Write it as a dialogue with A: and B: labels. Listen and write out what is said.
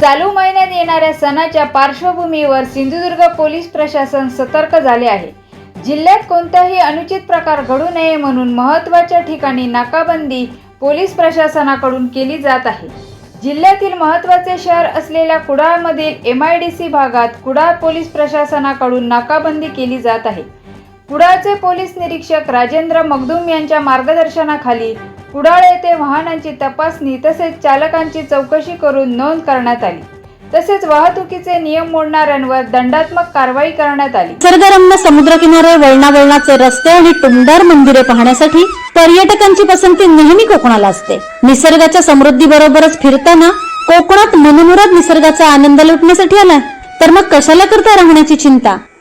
A: चालू महिन्यात येणाऱ्या सणाच्या पार्श्वभूमीवर सिंधुदुर्ग पोलीस प्रशासन सतर्क झाले आहे. जिल्ह्यात कोणताही अनुचित प्रकार घडू नये म्हणून महत्त्वाच्या ठिकाणी नाकाबंदी पोलीस प्रशासनाकडून केली जात आहे. जिल्ह्यातील महत्त्वाचे शहर असलेल्या कुडाळमधील एम आय डी सी भागात कुडाळ पोलीस प्रशासनाकडून नाकाबंदी केली जात आहे. कुडाळचे पोलीस निरीक्षक राजेंद्र मगदुम यांच्या मार्गदर्शनाखाली कुडाळ येथे वाहनांची तपासणी तसेच चालकांची चौकशी करून नोंद करण्यात आली. तसेच वाहतुकीचे नियम मोडणाऱ्यांवर दंडात्मक कारवाई करण्यात आली.
B: निसर्गरम्य समुद्रकिनारे वळणावळणाचे रस्ते आणि टुमदार मंदिरे पाहण्यासाठी पर्यटकांची पसंती नेहमी कोकणाला असते. निसर्गाच्या समृद्धी बरोबरच फिरताना कोकणात मनमुराद निसर्गाचा आनंद लुटण्यासाठी आलाय. तर मग कशाला करता राहण्याची चिंता?